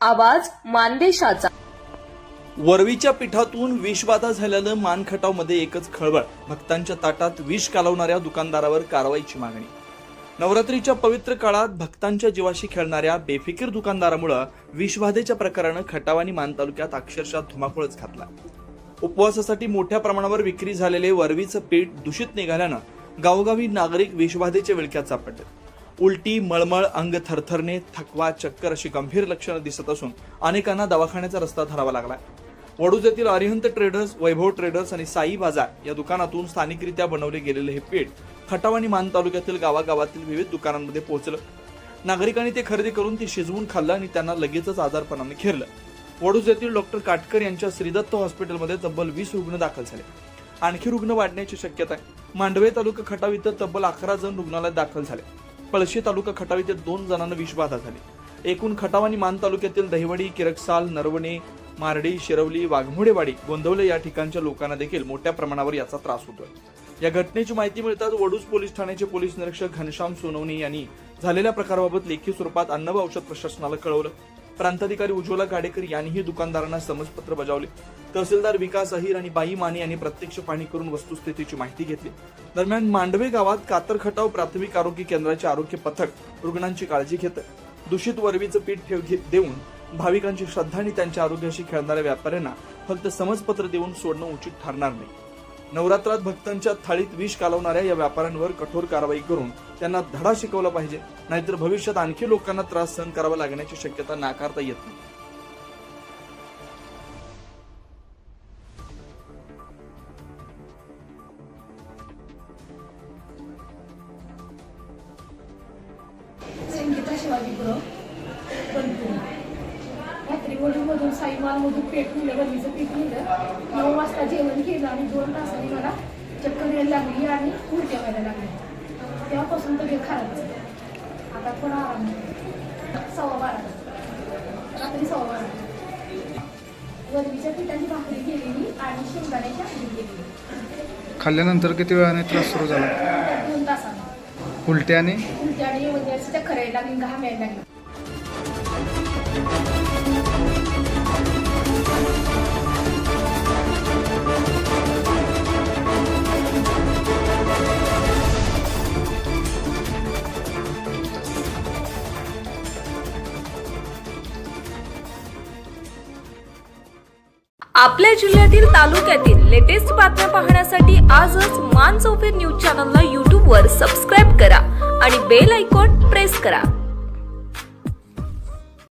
आवाज मानदेशाचा. वरवीच्या पिठातून विषबाधा झाल्यानं मानखटावमध्ये एकच खळबळ. भक्तांच्या ताटात विष कालवणाऱ्या दुकानदारावर कारवाईची मागणी. नवरात्रीच्या पवित्र काळात भक्तांच्या जीवाशी खेळणाऱ्या बेफिकीर दुकानदारामुळं विषबाधेच्या प्रकारानं खटाव आणि मान तालुक्यात अक्षरशः धुमाकूळच घातला उपवासासाठी मोठ्या प्रमाणावर विक्री झालेले वरवीचं पीठ दूषित निघाल्यानं गावोगावी नागरिक विषबाधेच्या विळख्यात सापडले. उलटी मळमळ अंग थरथरणे थकवा चक्कर अशी गंभीर लक्षणं दिसत असून अनेकांना दवाखान्याचा रस्ता धरावा लागलाय. वडूज येथील अरिहंत ट्रेडर्स वैभव ट्रेडर्स आणि साई बाजार या दुकानातून स्थानिकरित्या बनवले गेलेले हे पीठ खटाव आणि मान तालुक्यातील गावागावातील विविध दुकानांमध्ये पोहोचलं. नागरिकांनी ते खरेदी करून ते शिजवून खाल्लं आणि त्यांना लगेचच आजारपणाने खेरलं वडूज येथील डॉक्टर काटकर यांच्या श्रीदत्त हॉस्पिटलमध्ये तब्बल वीस रुग्ण दाखल झाले. आणखी रुग्ण वाढण्याची शक्यता आहे. मांडवे तालुका खटाव इथं तब्बल अकरा जण रुग्णालयात दाखल झाले. पळशी तालुका खटाव येथे दोन जणांना विषबाधा झाली. एकूण खटाव आणि मान तालुक्यातील दहिवडी किरकसाल नरवणे मारडी शिरवली वाघमोडेवाडी गोंदवले या ठिकाणच्या लोकांना देखील मोठ्या प्रमाणावर याचा त्रास होतोय. या घटनेची माहिती मिळताच वडूज पोलीस ठाण्याचे पोलीस निरीक्षक घनश्याम सोनवणे यांनी झालेल्या प्रकाराबाबत लेखी स्वरूपात अन्न व औषध प्रशासनाला कळवलं. प्रांताधिकारी उज्ज्वला गाडेकर यांनीही दुकानदारांना समजपत्र बजावले. तहसीलदार विकास अहिर आणि बाई माने यांनी प्रत्यक्ष पाहणी करून वस्तुस्थितीची माहिती घेतली. दरम्यान मांडवे गावात कातरखटाव प्राथमिक आरोग्य केंद्राचे आरोग्य पथक रुग्णांची काळजी घेत दूषित वरवीचं पीठ ठेव देऊन भाविकांची श्रद्धा आणि त्यांच्या आरोग्याशी खेळणाऱ्या व्यापाऱ्यांना फक्त समजपत्र देऊन सोडणं उचित ठरणार नाही. नवरात्रात भक्तांच्या थाळीत विष कालवणाऱ्या या व्यापाऱ्यांवर कठोर कारवाई करून त्यांना धडा शिकवला पाहिजे नाहीतर भविष्यात आणखी लोकांना त्रास सहन करावा लागण्याची शक्यता नाकारता येत नाही. संगीता शिवाजीपुरं बनपूर रात्री वडूमधून साईमालमधून पेट नेलं गल्लीचं पीठ नेलं नऊ वाजता जेवण केलं आणि दोन तासांनी मला चक्कर यायला लागली आणि उलट्या व्हायला लागल्या. तेव्हापासून तब्येत खराब झाली आता थोडा आराम. सव्वा बारा. रात्री सव्वा बारा. वरवीच्या पिठाची भाकरी केलेली आणि शेंगदाण्याची आमटी केलेली. खाल्ल्यानंतर किती वेळाने त्रास सुरू झाला? दोन तासांनी. उलट्याने? उलट्या आणि म्हणजे असं चक्कर यायला लागली घाम यायला लागला. आपल्या जिल्ह्यातील तालुक्यातील लेटेस्ट बातम्या पाहण्यासाठी आजच मान चौफेर न्यूज चॅनलला यूट्यूबवर सबस्क्राईब बेल आयकॉन प्रेस करा.